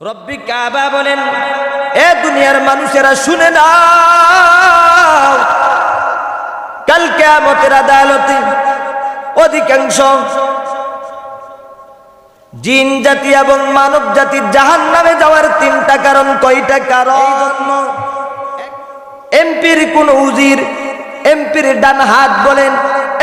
রব্বি কাবা বলেন, এ দুনিয়ার মানুষেরা শুনে নাও, কাল কেয়ামতের আদালতে অধিকাংশ জিন জাতি এবং মানব জাতির জাহান নামে যাওয়ার তিনটা কারণ। কয়টা কারণ? এমপির কোন উজির এমপির ডান হাত বলেন,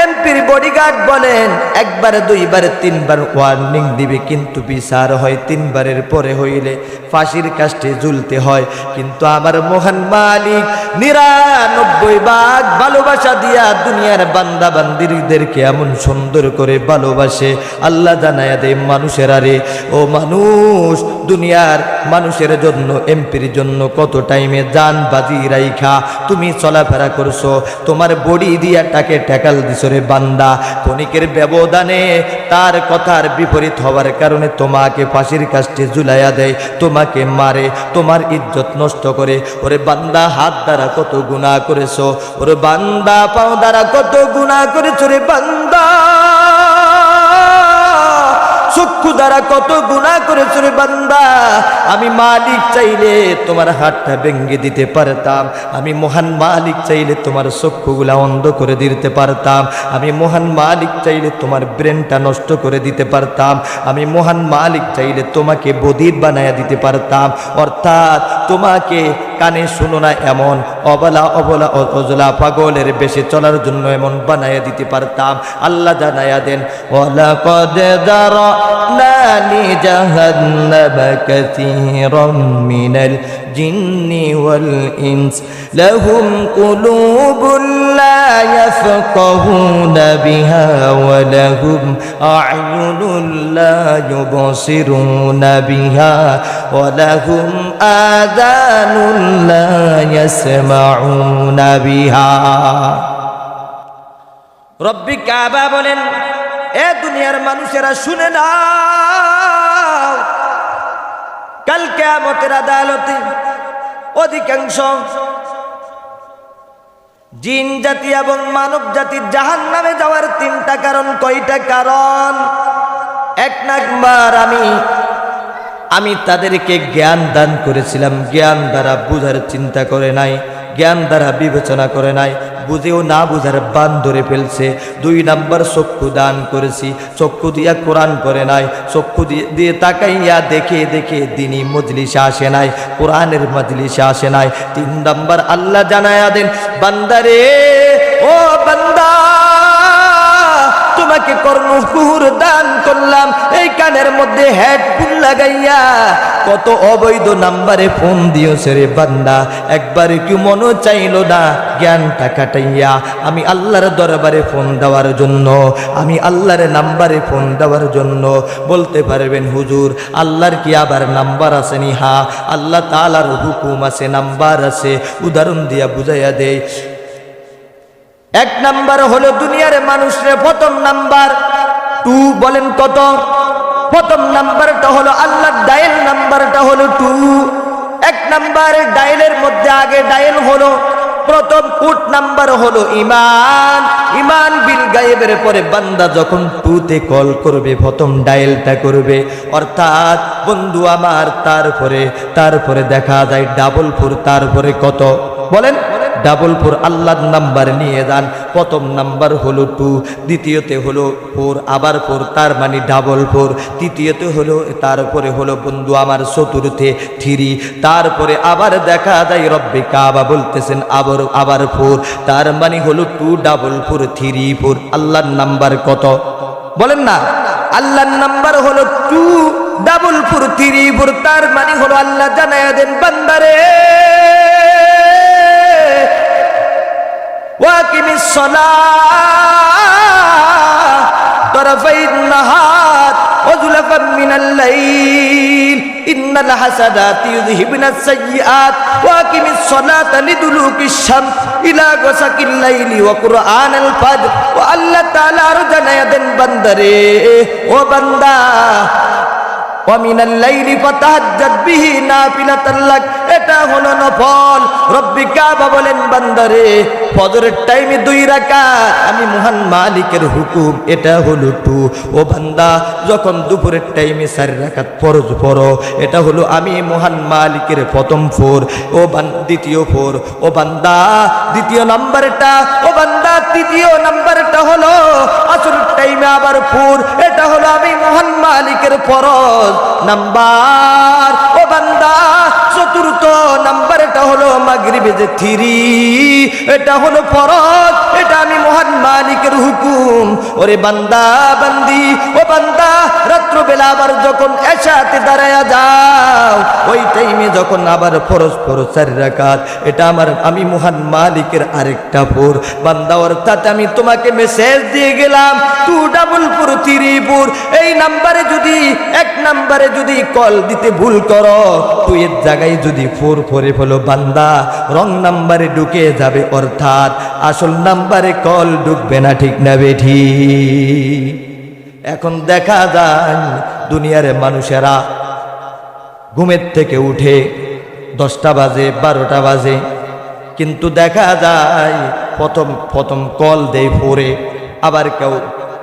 এমপির বডিগার্ড বলেন, একবার, দুইবার, তিনবার ওয়ার্নিং দিবে, কিন্তু বিচার হয় তিনবারের পরে হইলে ফাঁসির কাষ্টে ঝুলতে হয়। কিন্তু আমার মহান মালিক নিরানব্বই ভাগ ভালোবাসা দিয়া দুনিয়ার বান্দা বান্দিরদেরকে এমন সুন্দর করে ভালোবাসে। আল্লাহ জানায় দেয়, মানুষের আরে ও মানুষ, দুনিয়ার মানুষের জন্য, এমপির জন্য কত টাইমে যান বাজি রাইখা, তুমি চলাফেরা করছ তোমার বডি দিয়া টাকে ঠেকাল দিছ রে বান্দা। ক্ষণিকের ব্যবধানে তার কথার বিপরীত হওয়ার কারণে তোমাকে ফাঁসির কাছে জুলাইয়া দেয়, তোমাকে মারে, তোমার ইজ্জত নষ্ট করে। ওরে বান্দা, হাত দ্বারা কত গুণা করেছ? ওরে বান্দা, পাও দ্বারা কত গুণা করেছ রে বান্দা? চক্ষু দ্বারা কত গুণা করেছ রে বান্দা? আমি মালিক চাইলে তোমার হাতটা ভেঙ্গে দিতে পারতাম। আমি মহান মালিক চাইলে তোমার চক্ষুগুলা অন্ধ করে দিতে পারতাম। আমি মহান মালিক চাইলে তোমার ব্রেনটা নষ্ট করে দিতে পারতাম। আমি মহান মালিক চাইলে তোমাকে বধির বানায়া দিতে পারতাম। অর্থাৎ তোমাকে কানে শুনো না এমন। অবলা অবলা অজলা পাগলের বেশি চলার জন্য এমন বানায়া দিতে পারতাম। আল্লাহ জানায়া দেন, ওয়ালাকাদ নি জাহান্নাম কাসীরাম মিনাল জিন্নি ওয়াল ইনস লাহুম কুলুবুন লা ইয়াফকাহুনা বিহা ওয়া লাহুম আ'য়ুনুন লা ইউবসিরুনা বিহা ওয়া লাহুম আযানুন লা ইয়াসমাউনা বিহা রব্বি কাবা বলেন এ দুনিয়ার মানুষেরা শুনে নাও কাল আমতের আদালতে অধিকাংশ জিন জাতি এবং মানব জাতি জাহান নামে যাওয়ার তিনটা কারণ। কয়টা কারণ? এক নাকবার আমি আমি তাদেরকে জ্ঞান দান করেছিলাম। জ্ঞান দ্বারা বুঝার চিন্তা করে নাই। জ্ঞান দ্বারা বিবেচনা করে নাই, বুঝেও না বুঝার বান ধরে ফেলছে। দুই নাম্বার চক্ষু দান করেছি, চক্ষু দিয়া কোরআন করে নাই, চক্ষু দিয়ে তাকাইয়া দেখে দেখে দিনই মজলিসে আসে নাই, কোরআনের মজলিসে আসে নাই। তিন নাম্বার আল্লাহ জানায়া দেন বান্দারে ও বান্দা, তোমাকে কর্ণকুহুর দান করলাম, এই কানের মধ্যে হেডফোন লাগাইয়া কত অবৈধ নাম্বারে ফোন দিয়েছে রে বান্দা। একবারে কি মনে চাইলো না জ্ঞানটা কাটাইয়া। আমি আল্লাহর দরবারে ফোন দেওয়ার জন্য, আমি আল্লাহর নাম্বারে ফোন দেওয়ার জন্য বলতে পারবেন, হুজুর, আল্লাহর কি আবার নাম্বার আছে নি? হা, আল্লাহ তালার হুকুম আছে, নাম্বার আছে। উদাহরণ দিয়া বুঝাইয়া দেয় এক নাম্বার হলো দুনিয়ার মানুষের প্রথম নাম্বার। টু বলেন কত? প্রথম নাম্বারটা হলো আল্লাহর ডায়েল, নাম্বারটা হলো টু। এক নাম্বার ডায়েলের মধ্যে আগে ডায়েল হলো, প্রথম উট নাম্বার হলো ইমান। ইমান বিল গায়েবের পরে বান্দা যখন টুতে কল করবে, প্রথম ডায়েলটা করবে, অর্থাৎ বন্ধু আমার, তারপরে তারপরে দেখা যায় ডাবল ফোর, তারপরে কত? বলেন। ডাবল ফোর আল্লাহর নাম্বার নিয়ে যান। প্রথম নাম্বার হলো টু, দ্বিতীয়তে হলো ফোর, আবার ফোর, তার মানে ডাবল ফোর তৃতীয়তে হলো, তারপরে হলো বন্ধু আমার চতুর্থে থ্রি। তারপরে আবার দেখা যায়, রব্বে কাবা বলতেছেন আবার আবার ফোর। তার মানে হলো two double four three, four. আল্লাহর নাম্বার কত? বলেন না। আল্লাহর নাম্বার হলো two double four three, four. তার মানে হলো আল্লাহ জানায় দেন, বান্দারে। واقم الصلاة طرفي النهار وزلفا من الليل إن الحسنات يذهبن السيئات واقم الصلاة لدلوك الشمس إلى غسق الليل وقرآن الفجر والله تعالى رجنا يدن بندري ও এটা হলো নফল। রব্বি কাবা বলেন, বান্দারে, ফজরের টাইমে দুই রাকাত। আমি মহান মালিকের হুকুম, এটা হলো টু। ও বান্দা, যখন দুপুরের টাইমে চার ফরজ পড়ো, এটা হলো আমি মহান মালিকের প্রথম ফোর। ও বান, দ্বিতীয় ফোর। ও বান্দা, দ্বিতীয় নাম্বারটা, ও বান্দা, তৃতীয় নাম্বারটা হলো আসল টাইমে আবার ফোর। এটা হলো আমি মহান মালিকের ফরজ। নাম্বার। ও বান্দা চতুর্থ নাম্বারটা হলো মাগরিবে যে থ্রি, এটা হলো ফরজ, এটা আমি মহান মালিকের হুকুম। ওরে বান্দা, বান্দি, ও বান্দা, রাত্রবেলা আবার যখন এসাতে দাঁড়ায়া যাও, ওই টাইমে যখন আবার ফরজ ফরজ চারি রাকাত, এটা আমার, আমি মহান মালিকের আরেকটা ফোর বান্দা, অর্থাৎ আমি তোমাকে মেসেজ দিয়ে গেলাম টু ডাবল ফোর থ্রি এই নাম্বারে যদি, এক নাম্বারে যদি কল দিতে ভুল করো, তুই এর জায়গায় যদি ফোর ফোরে ফেলো বান্দা, রং নাম্বারে ঢুকে যাবে অর্থাৎ আসল নাম্বারে কল ঢুকবে না, ঠিক না বেঠি? এখন দেখা যায় দুনিয়ার মানুষেরা ঘুমের থেকে উঠে দশটা বাজে, বারোটা বাজে। কিন্তু দেখা যায় প্রথম প্রথম কল দেয় ফোরে আবার কেউ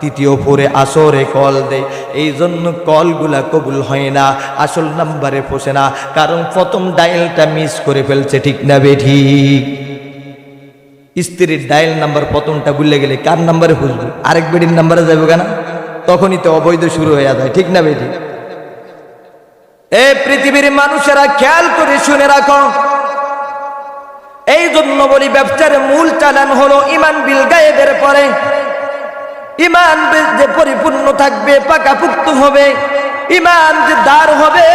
তৃতীয় ফোরে আসরে কল দেয় এই জন্য কলগুলা কবুল হয় না, আসল নাম্বারে পোষে না, কারণ প্রথম ডায়ালটা মিস করে ফেলছে, ঠিক না বেঠি স্ত্রীর ডায়াল নাম্বার প্রথমটা ভুলে গেলে কার নাম্বারে খুঁজবে আরেক বেডির নাম্বারে যাবে কেনা? তখনই তো অবৈধ শুরু হয়ে যায়, ঠিক না বেঠি এ পৃথিবীর মানুষেরা খেয়াল করে শুনে রাখো। এই জন্য বলি ব্যবসার মূল চালান হলো ইমান বিল গায়েবের পরে। ইমান যে পরিপূর্ণ থাকবে পাকাপুক্ত হবে। ইমান যে দাঁড় হবে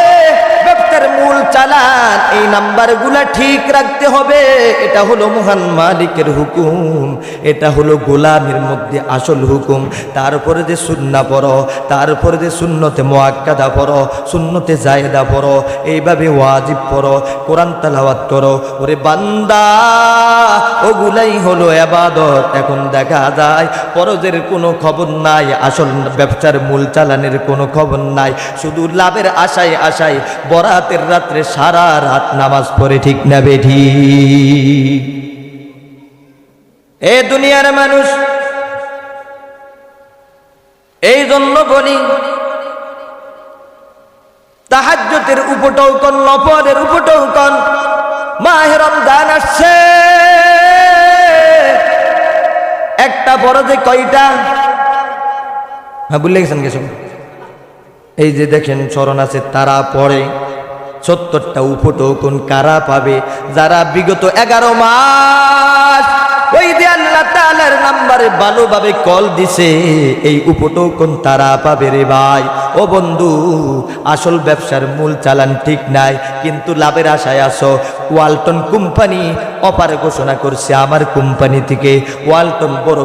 ব্যবসার মূল চালান, এই নাম্বারগুলা ঠিক রাখতে হবে। এটা হলো মহান মালিকের হুকুম, এটা হলো গোলামের মধ্যে আসল হুকুম। তারপরে যে সুন্না পড়ো, তারপরে যে শূন্যতে মোয়াক্কাদা পড়ো শূন্যতে জায়দা পড়ো, এইভাবে ওয়াজিব পড়ো, কোরআন তালাওয়াত করো। ওরে বান্দা, ওগুলাই হলো এবাদত এখন দেখা যায় পরজের কোনো খবর নাই, আসল ব্যবসার মূল চালানের কোনো খবর নাই। শুধু লাভের আশায় আশায় বরাতের রাত্রে সারা রাত নামাজ পড়ে, ঠিক না বেঠি? এ দুনিয়ার মানুষ, এই জন্য বলি তাহাজ্যতের উপটৌকন নফরের উপটৌকন মাহেরম দান আসছে। একটা বড় যে কয়টা? হ্যাঁ বুঝলে গেছেন কিছু এই যে দেখেন চরণ আছে, তারা পড়ে। সত্তরটা উপটোকন কারা পাবে? যারা বিগত এগারো মাস ওই যে আল্লাহ নাম্বারে ভালোভাবে কল দিছে, এই উপটৌকন তারা পাবে রে ভাই? ও বন্ধু, আসল ব্যবসার মূল চালান ঠিক নাই, কিন্তু লাভের আশায় আসো ওয়ালটন কোম্পানি অপার ঘোষণা করছে আমার কোম্পানি থেকে। ওয়ালটন বড়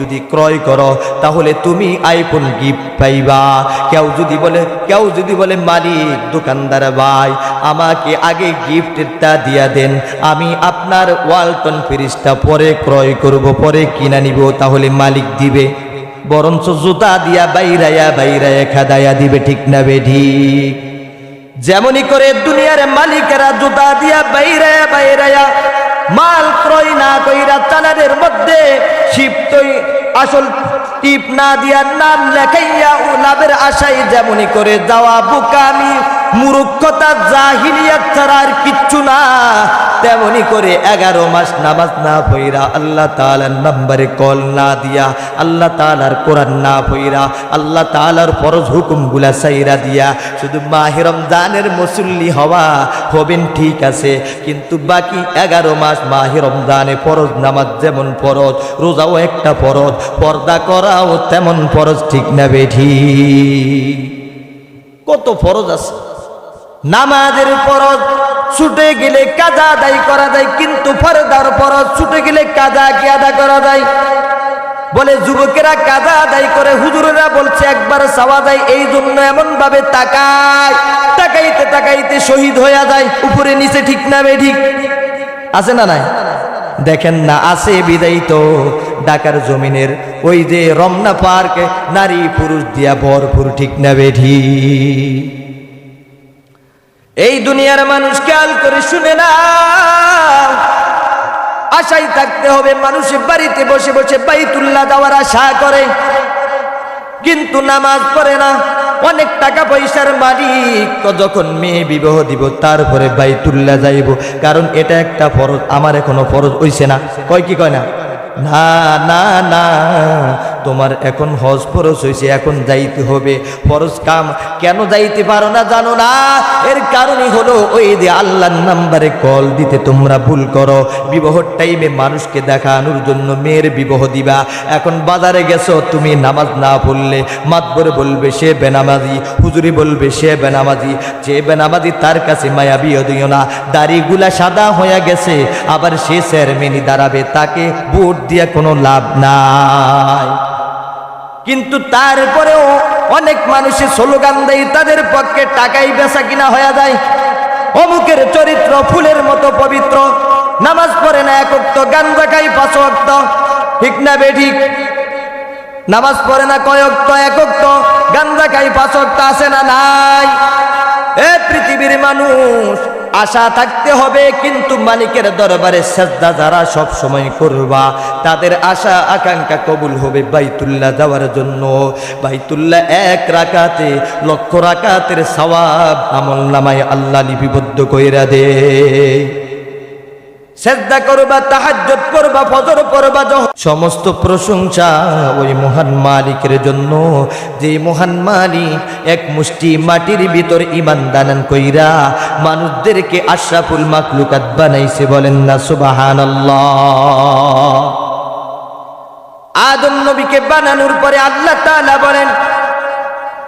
যদি ক্রয় করো, তাহলে তুমি আইফোন গিফট পাইবা। কেউ যদি বলে, কেউ যদি বলে, মালিক, দোকানদার ভাই, আমাকে আগে গিফটটা দিয়া দেন, আমি আপনার ওয়ালটন ফ্রিজটা পরে ক্রয় করব। পরে কিনা নিব, তাহলে মালিক দিবে। বরঞ্চ জুতা দিয়া বাইরায়া বাইরায়া খাদায়া দিবে, ঠিক না বে ঠিক যেমনই করে দুনিয়ার মালিকেরা জুতা দিয়া বাইরায়া বাইরায়া মাল ক্রয় না কইরা চালানের মধ্যে শিপ্তই আসল টিপ না দিয়া নাম লেখাইয়া ও লাভের আশায় যেমনই করে যাওয়া বুকামি মূর্খতা জাহিলিয়াত ছাড়া আর কিচ্ছু না। তেমনি করে এগারো মাস নামাজ না পইরা আল্লাহ তালার নাম্বারে কল না দিয়া, আল্লাহ তালার কোরআন না পইরা, আল্লাহ তালার ফরজ হুকুমগুলা সাইরা দিয়া, শুধু মাহিরম দানের মুসল্লি হওয়া হবেন ঠিক আছে, কিন্তু বাকি এগারো মাস মাহিরম দানে ফরজ নামাজ যেমন ফরজ, রোজাও একটা ফরজ, পর্দা করাও তেমন ফরজ, ঠিক না বেঠি? কত ফরজ আছে? নামাজের ফরজ ছুটে গেলে কাজা আদায় করা যায়, কিন্তু ফরদার ফরজ ছুটে গেলে কাজা কি আদা করা যায়? বলে, যুবকেরা কাজা আদায় করে, হুজুরেরা বলছে, একবার চাওয়া যায়, এই জন্য এমন ভাবে তাকায়, তাকাইতে তাকাইতে শহীদ হইয়া যায়, উপরে নিচে ঠিক না বে ঠিক আছে না নাই? দেখেন না, আছে বিদায়ী তো জমিনের ওই যে রমনা পার্ক নারী পুরুষ দিয়া ভরপুর ঠিক না বেঠি এই দুনিয়ার মানুষ খেয়াল করে শুনে না। আশাই থাকতে হবে মানুষের বাড়িতে বসে বসে বাইতুল্লাহ দেওয়ার আশা করে। কিন্তু নামাজ পড়ে না। অনেক টাকা পয়সার মালিক যখন মেয়ে বিবাহ দিব, তারপরে বাইতুল্লাহ যাইব। কারণ এটা একটা ফরজ, আমার এখনও ফরজ হইছে না। কয় কি কয় না? না না না। তোমার এখন হজ ফরজ হয়েছে এখন যাইতে হবে। ফরজ কাম কেন যাইতে পারো না জানো না? এর কারণই হলো ওই যে আল্লাহর নাম্বারে কল দিতে তোমরা ভুল করো। বিবাহর টাইমে মানুষকে দেখানোর জন্য মেয়ের বিবাহ দিবা। এখন বাজারে গেছো, তুমি নামাজ না পড়লে মাতবরে বলবে, সে বেনামাজি। হুজুরি বলবে, সে বেনামাজি। যে বেনামাজি তার কাছে মায়া বিয়ে দিও না। দাড়িগুলা সাদা হয়ে গেছে, আবার সে স্যার চেয়ারম্যানই দাঁড়াবে। তাকে ভোট দিয়ে কোনো লাভ নাই। কিন্তু তারপরেও অনেক মানুষের স্লোগান দেয়, তাদের পক্ষে টাকাই বেচা কিনা হয়ে যায়। অমুকের চরিত্র ফুলের মতো পবিত্র, নামাজ পড়ে না একক্ত গাঞ্জা খাই পাঁচ অক্ত, ঠিক না বেঠিক নামাজ পড়ে না কয়ক্ত একক্ত গাঞ্জা খাই পাঁচ অক্ত আসে না নাই? এ পৃথিবীর মানুষ আশা থাকতে হবে, কিন্তু মালিকের দরবারে শ্রদ্ধা যারা সব সময় করবা, তাদের আশা, আকাঙ্ক্ষা কবুল হবে বাইতুল্লাহ যাওয়ার জন্য। বাইতুল্লাহ এক রাকাতে, লক্ষ রাকাতের সওয়াব আমল নামায় আল্লাহ লিপিবদ্ধ কইরা দে শ্রদ্ধা করবা তাহাজ্জত করবা, ফজর পড়বা, যখন সমস্ত প্রশংসা ওই মহান মালিকের জন্য, যে মহান মালিক এক মুষ্টি মাটির ভিতর ইমান দানান কইরা মানুষদেরকে আশরাফুল মাকলুকাত বানাইছে বলেন না, সুবহানাল্লাহ। আদম নবীকে বানানোর পরে আল্লাহ তাআলা বলেন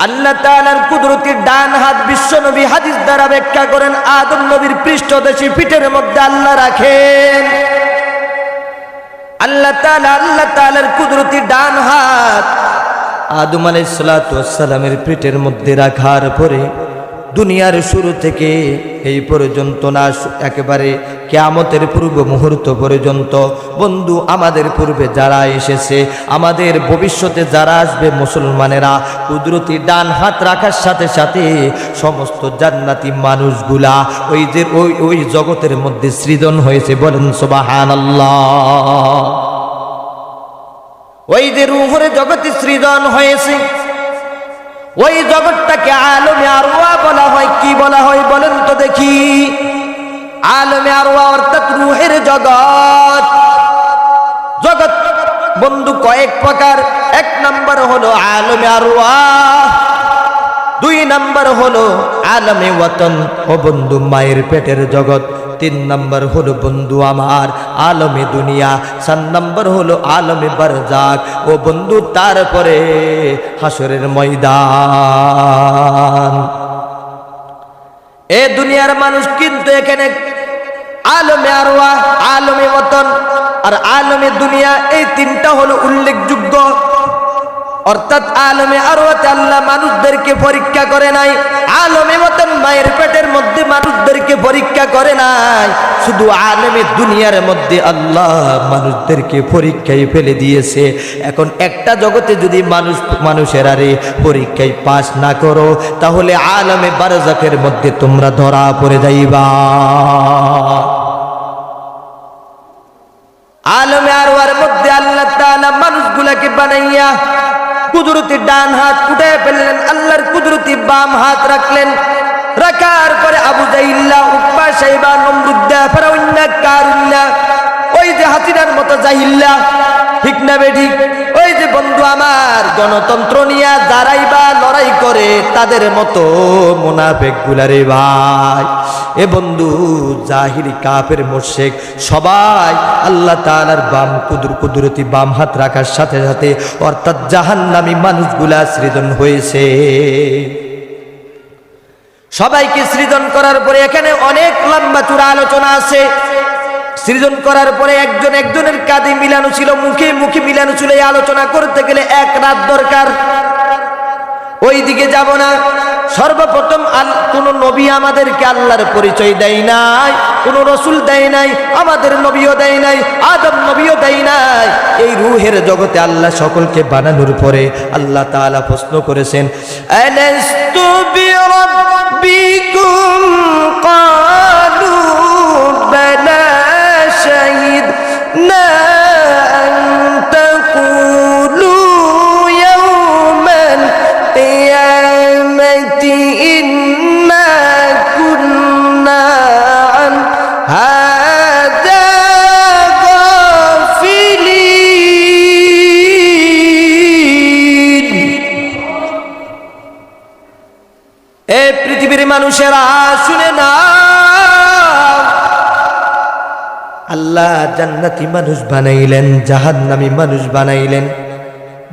আল্লাহ তাআলার কুদরতির ডান হাত বিশ্ব নবী হাদিস দ্বারা ব্যাখ্যা করেন, আদম নবীর পৃষ্ঠদেশী পিঠের মধ্যে আল্লাহ রাখেন। আল্লাহ তাআলা, আল্লাহ তাআলার কুদরতি ডান হাত আদম আলাইহিসসালামের পিঠের মধ্যে রাখার পরে দুনিয়ার শুরু থেকে এই পর্যন্ত না, একেবারে কেয়ামতের পূর্ব মুহূর্ত পর্যন্ত। বন্ধু, আমাদের পূর্বে যারা এসেছে, আমাদের ভবিষ্যতে যারা আসবে মুসলমানেরা, কুদরতি ডান হাত রাখার সাথে সাথে সমস্ত জান্নাতি মানুষগুলা ওই যে ওই ওই জগতের মধ্যে সৃজন হয়েছে, বলেন সোবাহান ওই যে রুহরে জগতে সৃজন হয়েছে ওই জগৎটাকে আলমে আরওয়া বলা হয়। কি বলা হয় বলেন তো দেখি। আলমে আরওয়া অর্থাৎ রুহের জগৎ। জগৎ বন্ধু কয়েক প্রকার। এক নম্বর হলো আলমে আরওয়া। দুই নম্বর হলো আলমে ওয়াতন। ও বন্ধু, মায়ের পেটের জগৎ। তিন নম্বর হলো বন্ধু আমার আলমে দুনিয়া, চার নাম্বার হলো আলমে বারজাক। ও বন্ধু, তারপরে হাসরের ময়দান। এ দুনিয়ার মানুষ কিন্তু এখানে আলমে আরওয়া, আলমে মতন আর আলমে দুনিয়া, এই তিনটা হলো উল্লেখযোগ্য। অর্থাৎ আলমে আরওয়াতে আল্লাহ মানুষদেরকে পরীক্ষা করে নাই, আলমে মতন মায়ের পেটের মধ্যে মানুষদেরকে পরীক্ষা করে নাই, শুধু আলমে দুনিয়ার মধ্যে আল্লাহ মানুষদেরকে পরীক্ষায় ফেলে দিয়েছে। এখন একটা জগতে যদি মানুষ, মানুষের আরে পরীক্ষায় পাশ না করো, তাহলে আলমে বারজাকের মধ্যে তোমরা ধরা পড়ে যাইবা। আলমে আরওয়ার মধ্যে আল্লাহ তাআলা মানুষগুলাকে বানাইয়া কুদরতি ডান হাত উঠে ফেললেন, আল্লাহর কুদরতি বাম হাত রাখলেন। রাখার পরে আবু জাইল্লা উকবা সাইবা, নমরুদ্দা, ফেরাউন্না, কারুন্না ওই যে হাসিনার মতো জাহিল্লা ঠিক না বেঠিক ওই যে বন্ধু আমার, গণতন্ত্র নিয়ে দাঁড়াই বা লড়াই করে তাদের মতো মোনাফেক গুলারে ভাই। এ বন্ধু জাহিরি কাফের মোশেক সবাই আল্লাহ তাআলার বাম কুদুর কুদরতি বাম হাত রাখার সাথে সাথে অর্থাৎ জাহান্নামী মানুষগুলা সৃজন হয়েছে। সবাইকে সৃজন করার পরে এখানে অনেক লম্বা চূড়া আলোচনা আছে। সৃজন করার পরে একজন একজনের কাঁধে মিলানো ছিল, মুখে মুখে মিলানো ছিল এই আলোচনা করতে গেলে এক রাত দরকার। ওই দিকে যাব না। সর্বপ্রথম আল, কোন নবী আমাদেরকে আল্লাহর পরিচয় দেয় নাই, কোন রসুল দেয় নাই, আমাদের নবীও দেয় নাই, আদম নবীও দেয় নাই। এই রুহের জগতে আল্লাহ সকলকে বানানোর পরে আল্লাহ তাআলা প্রশ্ন করেছেন মানুষেরা শুনে না আল্লাহ জান্নাতি মানুষ বানাইলেন, জাহান্নামি মানুষ বানাইলেন।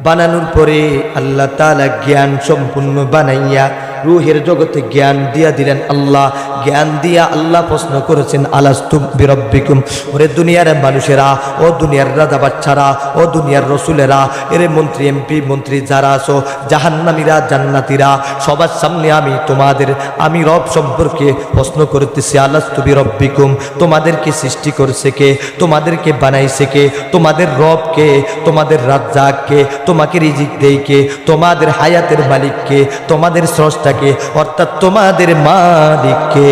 বানানোর পরে আল্লাহ তালা জ্ঞান সম্পূর্ণ বানাইয়া রুহের জগতে জ্ঞান দিয়া দিলেন আল্লাহ। জ্ঞান দিয়া আল্লাহ প্রশ্ন করেছেন, আলাস্তুম বিরব্বিকুম? ওরে দুনিয়ার মানুষেরা, ও দুনিয়ার রাজা বাচ্চারা, ও দুনিয়ার রসুলেরা, এরে মন্ত্রী, এমপি, মন্ত্রী যারা আছো, জাহান্নামীরা, জান্নাতিরা, সবার সামনে আমি তোমাদের, আমি রব সম্পর্কে প্রশ্ন করতেছি আলাস্তু বিরব্বিকুম? তোমাদেরকে সৃষ্টি করছে কে? তোমাদেরকে বানাইছে কে? তোমাদের রব কে? তোমাদের রাজ্জাক কে? তোমাকে রিজিক দেই কে? তোমাদের হায়াতের মালিককে তোমাদের স্রষ্টাকে অর্থাৎ তোমাদের মালিককে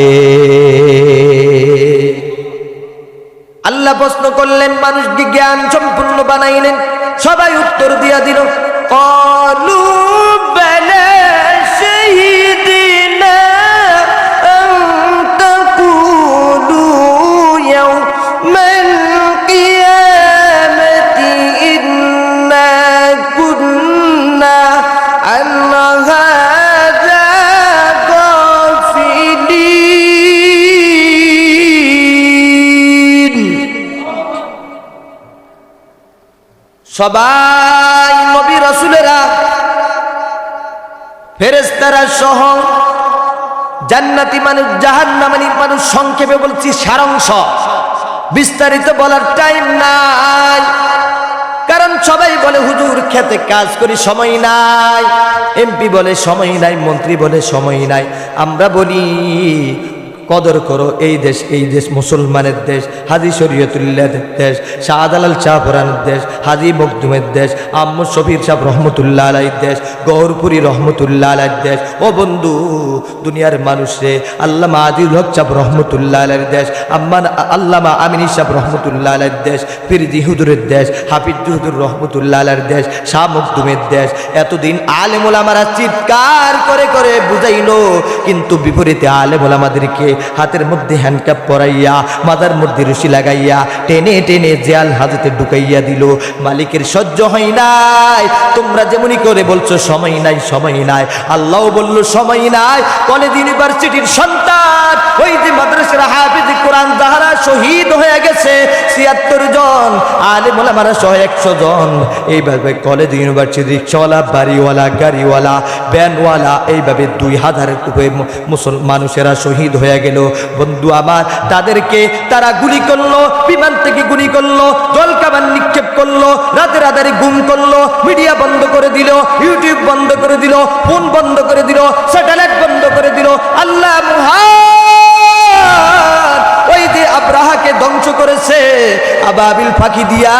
আল্লাহ প্রশ্ন করলেন মানুষকে জ্ঞান সম্পূর্ণ বানাইলেন। সবাই উত্তর দিয়া দিল কলু সবাই নবী রসুলেরা ফেরেস্তারা সহ জান্নাতি মানুষ জাহান্নামানি মানুষ সংক্ষেপে বলছি সারাংশ। বিস্তারিত বলার টাইম নাই। কারণ সবাই বলে, হুজুর, খেতে কাজ করি, সময় নাই। এমপি বলে, সময় নাই। মন্ত্রী বলে, সময় নাই। আমরা বলি কদর করো, এই দেশ এই দেশ মুসলমানের দেশ, হাজি শরীয়তুল্লাহ দেশ, শাহজালাল শাহপুরানের দেশ, হাজি মকদুমের দেশ, আম্মু শফির সাহ রহমতুল্লাহ আলাইর দেশ, গৌরপুরি রহমতুল্লাহ আলাইর দেশ। ও বন্ধু, দুনিয়ার মানুষরে আল্লামা আজিল হক সাহ রহমতুল্লাহ আলাইর দেশ, আম্মান, আল্লামা আমিনী সাহ রহমতুল্লাহ আলাইর দেশ, পিরজি হুদুরের দেশ হাফিজ হুদুর রহমতুল্লাহ আলাইর দেশ, শাহ মকদুমের দেশ। এতদিন আলেমুল আমারা চিৎকার করে করে বুঝাইলো, কিন্তু বিপরীতে আলেমুল আমাদেরকে হাতের মধ্যে হ্যান্ডকাপ পরাইয়া, মাথার মধ্যে রশি লাগাইয়া, টেনে টেনে জেয়াল হাজতে ঢুকাইয়া দিল। মালিকের সহ্য হয় নাই। তোমরা যেমনই করে বলছো, সময় নাই সময় নাই। আল্লাহ বলল, সময় নাই। কলেজ ইউনিভার্সিটির সন্তান, ওই যে মাদ্রাসার হাফিজ কোরআন যাহারা শহীদ হয়ে গেছে, ছিয়াত্তর জন আলে মোলামারা সহ একশো জন। এইভাবে কলেজ ইউনিভার্সিটি রিক্সাওয়ালা বাড়িওয়ালা, গাড়িওয়ালা, ভ্যানওয়ালা, এইভাবে দুই হাজারের উপরে মানুষেরা শহীদ হয়ে গেল। বন্ধু আমার, তাদেরকে তারা গুলি করল, বিমান থেকে গুলি করল জলকামান নিক্ষেপ করল, রাতের রাতারি গুম করল, মিডিয়া বন্ধ করে দিল, ইউটিউব বন্ধ করে দিল, ফোন বন্ধ করে দিল, স্যাটেলাইট বন্ধ করে দিল, আল্লাহ মহান। আব্রাহাকে ধ্বংস করেছে। আবাবিল ফাঁকি দিয়া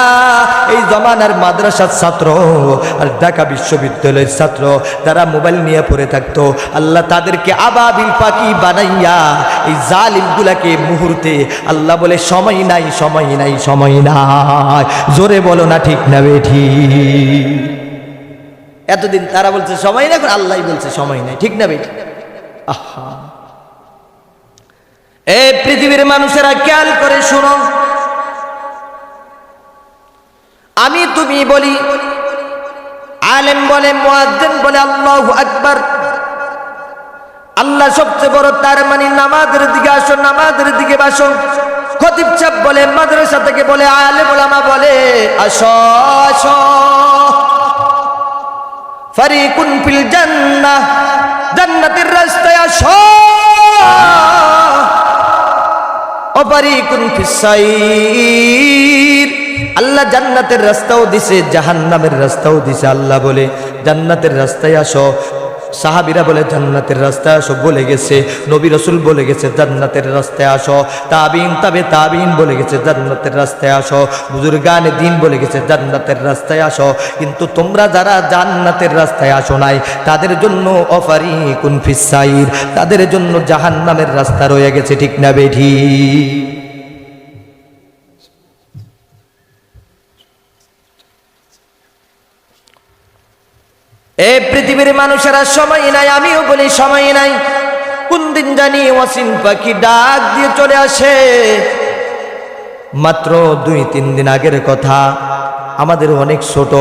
এই জমানার মাদ্রাসার ছাত্র আর ঢাকা বিশ্ববিদ্যালয়ের ছাত্র তারা মোবাইল নিয়ে পড়ে থাকতো, আল্লাহ তাদেরকে আবাবিল পাখি বানাইয়া এই জালিমগুলাকে মুহূর্তে আল্লাহ বলে, সময় নাই সময় নাই সময় নাই। জোরে বলো না, ঠিক না বেঠি এতদিন তারা বলছে, সময় নাই। এখন আল্লাহ বলছে, সময় নাই। ঠিক না বেঠি আহা। এই পৃথিবীর মানুষেরা খেয়াল করে শুনো। আমি তুমি বলি, আলেম বলে, মুয়াজ্জিন বলে, আল্লাহ আকবার। আল্লাহ সবচেয়ে বড় তার মানে নামাজের দিকে আসো, নামাজের দিকে বাসো। খতিব সাহেব বলে, মাদ্রাসা থেকে বলে আলেম ওলামা বলে, আসো আসো। ফারিকুন ফিল জান্নাহ, জান্নাতের রাস্তায় আসো। আল্লাহ জান্নাতের রাস্তাও দিছে জাহান্নামের রাস্তাও দিছে। আল্লাহ বলে জান্নাতের রাস্তায় আসো সাহাবিরা বলে, জান্নাতের রাস্তায় আসো, বলে গেছে। নবী রসুল বলে গেছে, জান্নাতের রাস্তায় আসো। তাবিন, তাবে তাবিন বলে গেছে, জান্নাতের রাস্তায় আসো। বুজুর্গানে দিন বলে গেছে, জান্নাতের রাস্তায় আসো। কিন্তু তোমরা যারা জান্নাতের রাস্তায় আসো নাই, তাদের জন্য অফারি কুন ফিসাইর তাদের জন্য জাহান্নামের রাস্তা রয়ে গেছে, ঠিক না বেঠি? এ পৃথিবীর মানুষেরা সময় নাই, আমিও বলি সময় নাই। কোন দিন জানি অসীম পাখি ডাক দিয়ে চলে আসে। মাত্র দুই তিন দিন আগের কথা, আমাদের অনেক ছোট।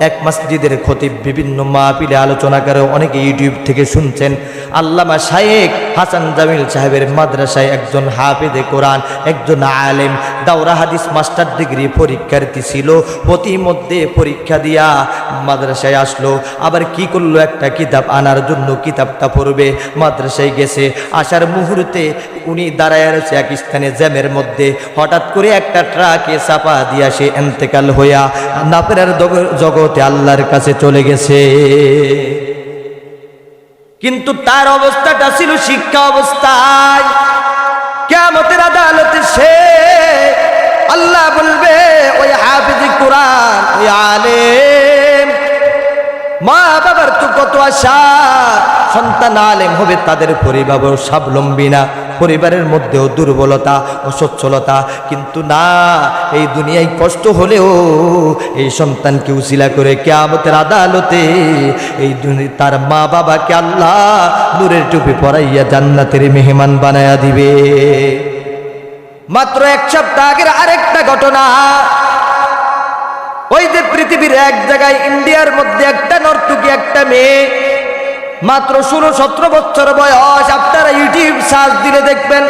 এক মসজিদের খতিব বিভিন্ন মাহফিলে আলোচনা করে অনেকে ইউটিউব থেকে শুনছেন। আল্লামা শায়েক হাসান জামিল সাহেবের মাদ্রাসায় একজন হাফেদে কোরআন, একজন আলেম। দাওরা হাদিস মাস্টার ডিগ্রি পরীক্ষার্থী ছিল। প্রতিমধ্যে পরীক্ষা দিয়া মাদ্রাসায় আসলো। আবার কি করল? একটা কিতাব আনার জন্য কিতাবটা পড়বে। মাদ্রাসায় গেছে। আসার মুহূর্তে উনি দাঁড়ায় রয়েছে এক স্থানে জ্যামের মধ্যে। হঠাৎ করে একটা ট্রাকে চাপা দিয়া সে এন্তেকাল হইয়া নাপেরার জগ- জগতে আল্লাহর কাছে চলে গেছে। কিন্তু তার অবস্থাটা ছিল শিক্ষা অবস্থায়। কেমতের আদালতে সে আল্লাহ বলবে, ওই হাফিজ কোরআন, ওই আলেম। মা বাবার তো কত আশা। সন্তান আলেম হবে তাদের পরিবার স্বাবলম্বী না। পরিবারের মধ্যেও দুর্বলতা, অসচ্ছলতা। কিন্তু না, এই দুনিয়ায় কষ্ট হলেও এই সন্তানকে উশিলা করে কেয়ামতের আদালতে এই তার মা বাবাকে আল্লাহ নূরের টুপি পরাইয়া জান্নাতের মেহমান বানায়া দিবে। মাত্র এক সপ্তাহ আগের আরেকটা ঘটনা। ওই যে পৃথিবীর এক জায়গায় ইন্ডিয়ার মধ্যে একটা নর্তুকি, একটা মেয়ে। মাত্র ষোলো সতেরো বছর বয়স। আপনারা ইউটিউব সার্চ দিলে দেখবেন,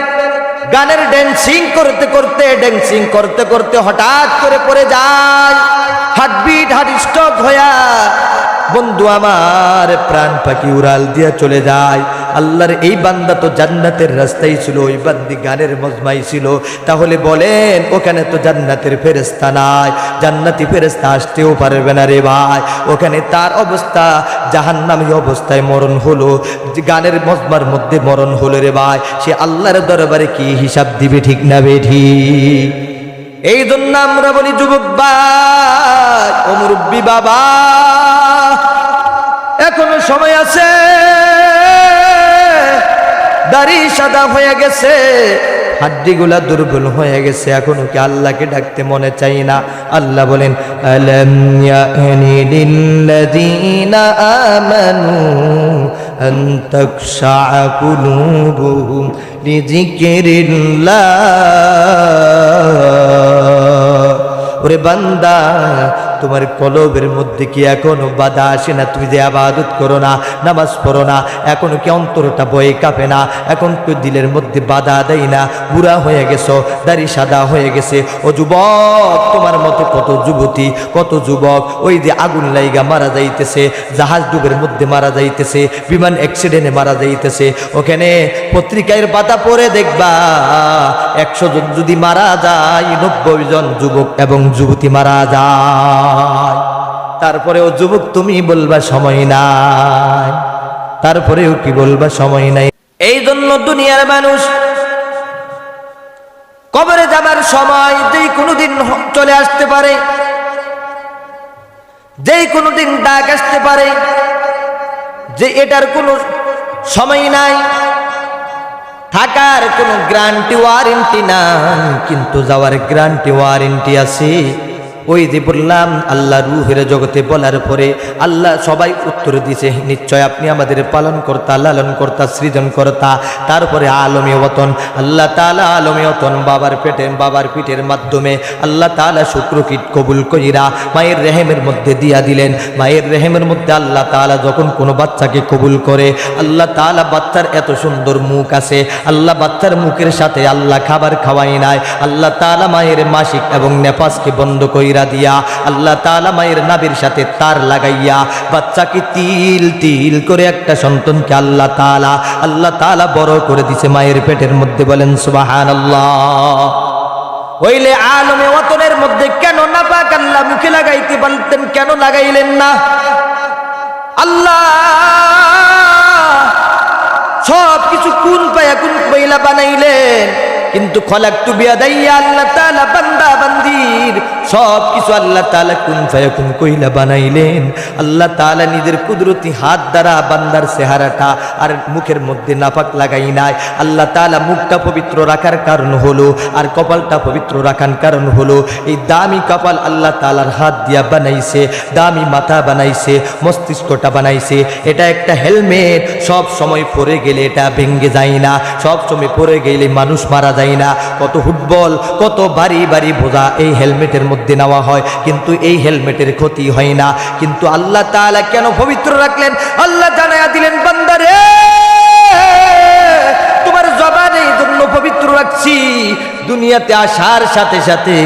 গানের ড্যান্সিং করতে করতে ড্যান্সিং করতে করতে হঠাৎ করে পড়ে যায়। হার্টবিট হার্ট স্টক হইয়া বন্ধু, আমার প্রাণ পাখি উড়াল দিয়া চলে যায়। আল্লাহর এই বান্দা তো জান্নাতের রাস্তাই ছিল, ওই বান্দি গানের মজমাই ছিল। তাহলে বলেন, ওখানে তো জান্নাতের ফেরেস্তা নাই। জান্নাতি ফেরেস্তা আসতেও পারবে না রে ভাই। ওখানে তার অবস্থা, জাহান্নামী অবস্থায় মরণ হলো। গানের মজমার মধ্যে মরণ হলো রে ভাই। সে আল্লাহর দরবারে কি হিসাব দিবে ঠিক না বে ঠিক? এই জন্য আমরা বলি, যুবক ভাই, ও মুরব্বী বাবা সময় আছে। দাড়ি সাদা হয়ে গেছে, হাড্ডিগুলা দুর্বল হয়ে গেছে, এখনও কি আল্লাহকে ডাকতে মনে চাই না? আল্লাহ বলেন, আলম ইয়ানি ওরে বান্দা, তোমার কলবের মধ্যে কি এখনও বাধা আসে না? তুমি যে আবাদত করো না, নামাজ পড়ো না, এখনও কি অন্তরটা বয়ে কাঁপে না? এখন কি দিলের মধ্যে বাধা দেয় না, বুড়া হয়ে গেছো, দাড়ি সাদা হয়ে গেছে। ও যুবক, তোমার মতো কত যুবতী, কত যুবক, ওই যে আগুন লাইগা মারা যাইতেছে, জাহাজ ডুবের মধ্যে মারা যাইতেছে, বিমান অ্যাক্সিডেন্টে মারা যাইতেছে। ওখানে পত্রিকায় পাতা পড়ে দেখবা, একশো জন যদি মারা যায়, নব্বই জন যুবক এবং যুবতী মারা যায়। তারপরেও যুবক, তুমি বলবা সময় নাই। তারপরেও কি বলবা সময় নাই? এই জন্য দুনিয়ার মানুষ কবরে যাবার সময় যেই কোনোদিন হ- চলে আসতে পারে, যেই কোনোদিন ডাক আসতে পারে, যে এটার কোনো সময় নাই। থাকার কোনো গ্রান্টি ওয়ারেন্টি নাই। কিন্তু যাওয়ার গ্রান্টি ওয়ারেন্টি আছে। ওই যে বললাম, আল্লাহ রুহের জগতে বলার পরে আল্লাহ সবাই উত্তর দিছে, নিশ্চয় আপনি আমাদের পালন কর্তা লালন কর্তা সৃজন কর্তা তারপরে আলমে অতন। আল্লাহ তালা আলমী অতন বাবার পেটের, বাবার পিঠের মাধ্যমে আল্লাহ তালা শুক্রকীট কবুল কইরা মায়ের রেহেমের মধ্যে দিয়া দিলেন। মায়ের রেহেমের মধ্যে আল্লাহ তালা যখন কোনো বাচ্চাকে কবুল করে, আল্লাহ তালা বাচ্চার এত সুন্দর মুখ আছে। আল্লাহ বাচ্চার মুখের সাথে আল্লাহ খাবার খাওয়াই নাই। আল্লাহ তালা মায়ের মাসিক এবং নেপাসকে বন্ধ কইরা দিয়া, আল্লাহ তালা মায়ের নাবির সাথে তার লাগাইয়া, বাচ্চাকে তিল তিল করে একটা সন্তানকে আল্লাহ তালা আল্লাহ তালা বড় করে দিছে মায়ের পেটের মধ্যে বলেন সুবাহান আল্লাহ হইলে আলমে ওতনের মধ্যে কেন না পাক আল্লাহ মুখে লাগাইতে বলতেন কেন লাগাইলেন না? আল্লাহ! সব কিছু কোন পায়া কোন কইলা বানাইলেন। কিন্তু খলাক তু বিয়াদাইয়া আল্লাহ তাআলা বান্দা বান্দির। সব কিছু আল্লাহ তাআলা কোন পায়া কোন কইলা বানাইলেন। আল্লাহ তাআলা নিজের কুদরতি হাত দ্বারা বান্দার চেহারাটা আর মুখের মধ্যে নাপাক লাগাই নাই। আল্লাহ তাআলা মুখটা পবিত্র রাখার কারণ হলো আর কপালটা পবিত্র রাখার কারণ হলো এই দামি কপাল আল্লাহ তাআলার হাত দিয়া বানাইছে, দামি মাথা বানাইছে, মস্তিষ্কটা বানাইছে। এটা একটা হেলমেট। সব সময় পরে গেলে এটা ভেঙ্গে যায় না। সব সময় পরে গেলে মানুষ মারা যায় যায় না কত ফুটবল, কত বাড়ি বাড়ি বোঝা এই হেলমেটের মধ্যে নেওয়া হয়, কিন্তু এই হেলমেটের ক্ষতি হয় না। কিন্তু আল্লাহ তালা কেন পবিত্র রাখলেন? আল্লাহ জানায়া দিলেন, বান্দারে, তোমার জবান এই জন্য পবিত্র রাখছি। দুনিয়াতে আসার সাথে সাথে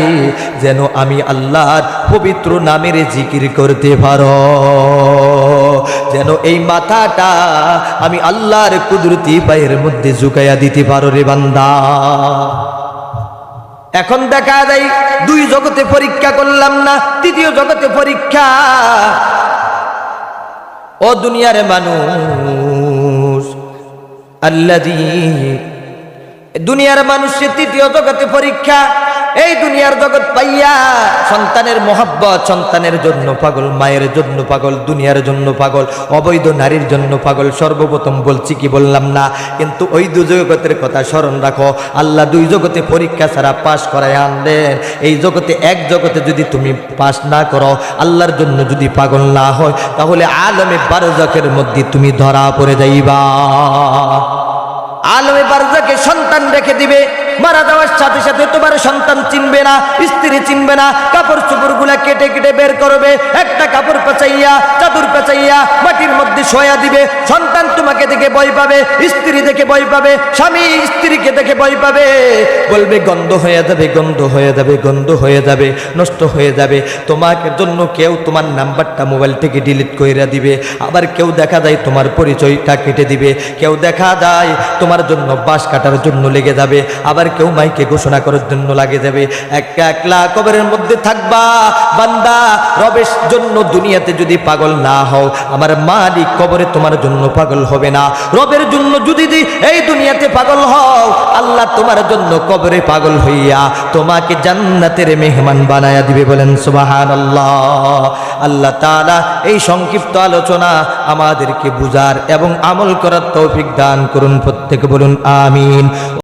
যেন আমি আল্লাহর পবিত্র নামের জিকির করতে পারো। যেন এই মাথাটা আমি আল্লাহর কুদরতি পায়ের মধ্যে ঝুঁকাইয়া দিতে পারো রে বান্দা। এখন দেখা যায় দুই জগতে পরীক্ষা করলাম না, তৃতীয় জগতে পরীক্ষা। ও দুনিয়ার মানুষ আল্লাদি দুনিয়ার মানুষের তৃতীয় জগতে পরীক্ষা, এই দুনিয়ার জগৎ পাইয়া সন্তানের মোহাব্বত, সন্তানের জন্য পাগল, মায়ের জন্য পাগল, দুনিয়ার জন্য পাগল, অবৈধ নারীর জন্য পাগল, সর্বপ্রথম বলছি কি বললাম না, কিন্তু ওই দু জগতের কথা স্মরণ রাখো, আল্লাহ দুই জগতে পরীক্ষা ছাড়া পাশ করায় আনলেন। এই জগতে এক জগতে যদি তুমি পাশ না করো, আল্লাহর জন্য যদি পাগল না হয়, তাহলে আলমে বারজকের মধ্যে তুমি ধরা পড়ে যাইবা। আলমে বারজাকে সন্তান রেখে দিবে। মারা যাওয়ার সাথে সাথে তোমার সন্তান চিনবে না, স্ত্রী চিনবে না, কাপড় চোপড়গুলা কেটে কেটে বের করবে, একটা কাপড় পেঁচাইয়া, চাদর পেঁচাইয়া মাটির মধ্যে শোয়া দিবে, সন্তান তোমাকে দেখে ভয় পাবে, স্ত্রী দেখে ভয় পাবে, স্বামী স্ত্রীকে দেখে ভয় পাবে। বলবে, গন্ধ হয়ে যাবে, গন্ধ হয়ে যাবে, গন্ধ হয়ে যাবে, নষ্ট হয়ে যাবে। তোমাকে জন্য কেউ তোমার নাম্বারটা মোবাইল থেকে ডিলিট করে দিবে। আবার কেউ দেখা যায় তোমার পরিচয়টা কেটে দিবে। কেউ দেখা যায় তোমার জন্য বাঁশ কাটার জন্য লেগে যাবে। আবার কেউ মাইকে ঘোষণা করার জন্য লাগে যাবে। একটা একলা কবরের মধ্যে থাকবা। বান্দা, রবের জন্য দুনিয়াতে যদি পাগল না হও, আমার মালিক কবরে তোমার জন্য পাগল হবে না। রবের জন্য যদি এই দুনিয়াতে পাগল হও, আল্লাহ তোমার জন্য কবরে পাগল হইয়া তোমাকে জান্নাতের মেহমান বানায়া দিবে বলেন সুবাহান আল্লাহ আল্লাহ তাআলা এই সংক্ষিপ্ত আলোচনা আমাদেরকে বুঝার এবং আমল করার তৌফিক দান করুন প্রত্যেকে বলুন, আমিন।